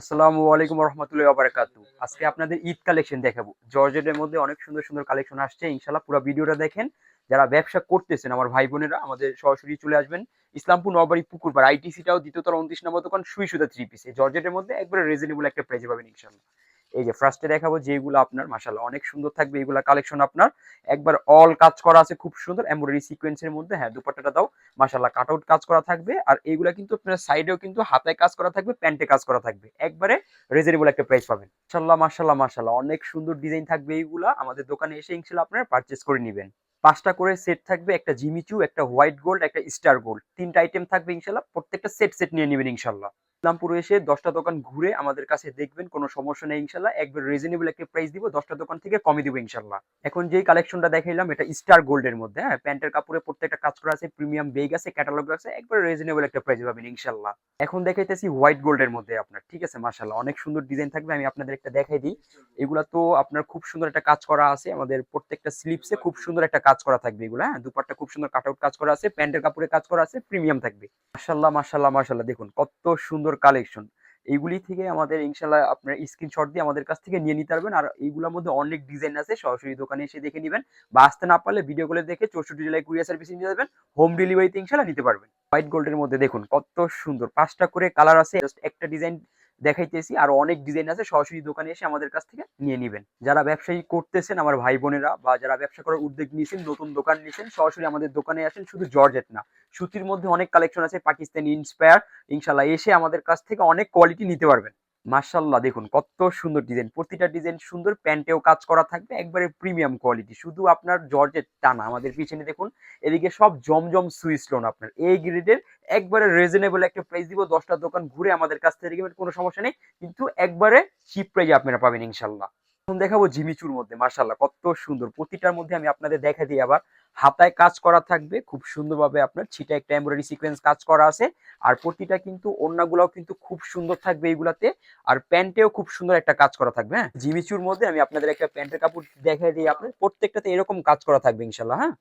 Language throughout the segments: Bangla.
আসসালামু আলাইকুম রহমতুল্লাহ বারাকাতু আজকে আপনাদের ঈদ কালেকশন দেখাবো। জর্জেটের মধ্যে অনেক সুন্দর সুন্দর কালেকশন আসছে। ইনশাল্লাহ পুরো ভিডিওটা দেখেন। যারা ব্যবসা করতেছেন, আমার ভাই বোনেরা, আমাদের সরাসরি চলে আসবেন। ইসলামপুর নবাড়ি পুকুরপাড় আইটিসিটাও দ্বিতীয়তর উনত্রিশ নম্বর দোকান সুই সুতা থ্রি পিসে জর্জেটের মধ্যে একবারে রিজনেবল একটা প্রাইজে পাবেন ইনশাল্লাহ এই যে ফার্স্টে দেখাবো যেগুলো আপনার মাসাল্লাহ অনেক সুন্দর থাকবে এইগুলা কালেকশন আপনার। একবার অল কাজ করা আছে খুব সুন্দর এমব্রয়ডারি সিকোয়েন্সের মধ্যে হ্যাঁ দুপাট্টাটা দাও মাসাল্লাহ কাট আউট কাজ করা থাকবে। আর এইগুলা কিন্তু আপনার সাইডেও কিন্তু হাতায় কাজ করা থাকবে প্যান্টে কাজ করা থাকবে। একবারে রিজনেবল একটা প্রাইস পাবেন। মাসাল্লাহ মাসাল্লাহ মাসাল্লাহ অনেক সুন্দর ডিজাইন থাকবে এইগুলা। আমাদের দোকানে এসে ইনশাল্লাহ আপনারা পারচেস করে নেবেন। পাঁচটা করে সেট থাকবে, একটা জিমিচু, একটা হোয়াইট গোল্ড একটা স্টার গোল্ড তিনটা আইটেম থাকবে ইনশাল্লাহ প্রত্যেকটা সেট সেট নিয়ে নেবেন ইনশাল্লাহ ইসলামপুরে এসে দশটা দোকান ঘুরে আমাদের কাছে দেখবেন, কোনো সমস্যা নেই ইনশাল্লাহ। একবার রিজনেবল একটা প্রাইস দিব, দশটা দোকান থেকে কমে দিব ইনশাল্লাহ। এখন যে কালেকশনটা দেখাইলাম, এটা স্টার গোল্ডের মধ্যে হ্যাঁ? প্যান্টের কাপড়ে প্রত্যেকটা কাজ করা আছে প্রিমিয়াম বেগ আছে ক্যাটালগ আছে, একবার রিজনেবল একটা প্রাইস পাবেন ইনশাল্লাহ। এখন দেখাইতেছি হোয়াইট গোল্ডের মধ্যে আপনার, ঠিক আছে? মাশাল্লাহ অনেক সুন্দর ডিজাইন থাকবে, আমি আপনাদের একটা দেখাই দিই। এগুলা তো আপনার খুব সুন্দর একটা কাজ করা আছে, আমাদের প্রত্যেকটা স্লিপসে খুব সুন্দর একটা কাজ করা থাকবে এগুলো হ্যাঁ? দুপাট্টা খুব সুন্দর কাট আউট কাজ করা আছে, প্যান্টের কাপড়ে কাজ করা আছে প্রিমিয়াম থাকবে। মাশাল্লাহ মাশাল্লাহ মাশাল্লাহ দেখুন, কত সুন্দর কালেকশন এইগুলি থেকে আমাদের ইনশাল্লাহ আপনার স্ক্রিনশট দিয়ে আমাদের কাছ থেকে নিয়ে নিতে পারবেন। আর এইগুলোর মধ্যে অনেক ডিজাইন আছে, সরাসরি দোকানে এসে দেখে নেবেন বা আসতে না পারলে ভিডিও কলে দেখে চৌষট্টি জেলায় কুরিয়ার সার্ভিস নিয়ে যাবেন হোম ডেলিভারিতে ইনশাল্লাহ নিতে পারবেন। হোয়াইট গোল্ডের মধ্যে দেখুন কত সুন্দর, পাঁচটা করে কালার আছে জাস্ট একটা ডিজাইন দেখাইতেছি। আর অনেক ডিজাইন আছে, সরাসরি দোকানে এসে আমাদের কাছ থেকে নিয়ে নেবেন। যারা ব্যবসায়ী করতেছেন, আমার ভাই বোনেরা, বা যারা ব্যবসা করার উদ্যোগ নিয়েছেন, নতুন দোকান নিয়েছেন, সরাসরি আমাদের দোকানে আসেন, শুধু জর্জেট না, সুতির মধ্যে অনেক কালেকশন আছে, পাকিস্তানি ইন্সপায়ার ইনশাল্লাহ এসে আমাদের কাছ থেকে অনেক কোয়ালিটি নিতে পারবেন। মার্শাল্লাহ দেখুন কত সুন্দর ডিজাইন। প্রতিটা ডিজাইন সুন্দর, প্যান্টেও কাজ করা থাকবে, একবারে প্রিমিয়াম কোয়ালিটি। শুধু আপনার জর্জের টানা আমাদের পিছনে দেখুন, এদিকে সব জমজম সুইস লোন আপনার। এই গ্রেডের একবারে রিজনেবল একটা প্রাইস দিব, দশটা দোকান ঘুরে আমাদের কাছ থেকে কোনো সমস্যা নেই। কিন্তু একবারে চিপ প্রাইজে আপনারা পাবেন ইনশাল্লাহ এখন দেখাবো জিমিচুর মধ্যে মার্শাল্লাহ কত সুন্দর। প্রতিটার মধ্যে আমি আপনাদের দেখা দিই। আবার হাতায় কাজ করা থাকবে, খুব সুন্দরভাবে আপনার ছিটা একটা এমব্রয়ডারি সিকোয়েন্স কাজ করা আছে। আর প্রতিটা কিন্তু অন্যগুলাও কিন্তু খুব সুন্দর থাকবে এইগুলাতে। আর প্যান্টেও খুব সুন্দর একটা কাজ করা থাকবে হ্যাঁ? জিমিচুর মধ্যে আমি আপনাদের একটা প্যান্টের কাপড় দেখাই দিই আপনার প্রত্যেকটাতে এরকম কাজ করা থাকবে ইনশাল্লাহ হ্যাঁ?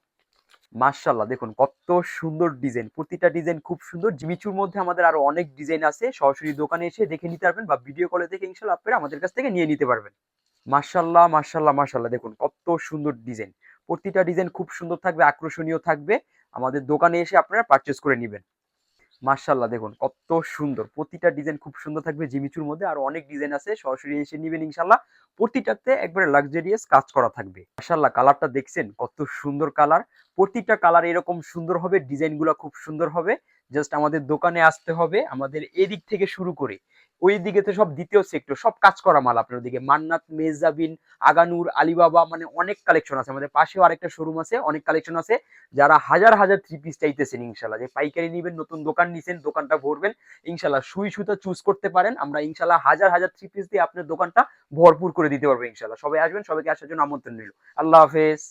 মার্শাল্লাহ দেখুন কত সুন্দর ডিজাইন। প্রতিটা ডিজাইন খুব সুন্দর। জিমিচুর মধ্যে আমাদের আরও অনেক ডিজাইন আছে। সরাসরি দোকানে এসে দেখে নিতে পারবেন বা ভিডিও কলে দেখে ইনশাল্লাহ আপনারা আমাদের কাছ থেকে নিয়ে নিতে পারবেন। মার্শাল্লাহ মার্শাল্লাহ মার্শাল্লাহ দেখুন, কত সুন্দর ডিজাইন। প্রতিটা ডিজাইন খুব সুন্দর থাকবে, আকর্ষণীয় থাকবে। আমাদের দোকানে এসে আপনারা পারচেস করে নেবেন। মার্শাল্লাহ দেখুন, কত সুন্দর। প্রতিটা ডিজাইন খুব সুন্দর থাকবে, জিমিচুর মধ্যে আর অনেক ডিজাইন আছে। সরাসরি এসে নেবেন ইনশাল্লাহ। প্রতিটাতে একবারে লাক্সারিয়াস কাজ করা থাকবে। মার্শাল্লাহ কালারটা দেখছেন, কত সুন্দর কালার প্রতিটা কালার এরকম সুন্দর হবে, ডিজাইনগুলো খুব সুন্দর হবে। জাস্ট আমাদের দোকানে আসতে হবে, আমাদের এদিক থেকে শুরু করে। ওই দিকে তো সব দ্বিতীয় সেক্টর সব কাজ করা মাল আপনার দিকে মান্নাত মেজাবিন আগানুর, আলিবাবা মানে অনেক কালেকশন আছে। আমাদের পাশেও আরেকটা শোরুম আছে, অনেক কালেকশন আছে। যারা হাজার হাজার থ্রি পিস চাইতেছেন ইনশাল্লাহ যে পাইকারি নিবেন, নতুন দোকান নিছেন, দোকানটা ভরবেন ইনশাল্লাহ সুই সুতা চুজ করতে পারেন। আমরা ইনশাল্লাহ হাজার হাজার থ্রি পিস দিয়ে আপনার দোকানটা ভরপুর করে দিতে পারব ইনশাল্লাহ সবাই আসবেন, সবাইকে আসার জন্য আমন্ত্রণ নিল আল্লাহ হাফেজ।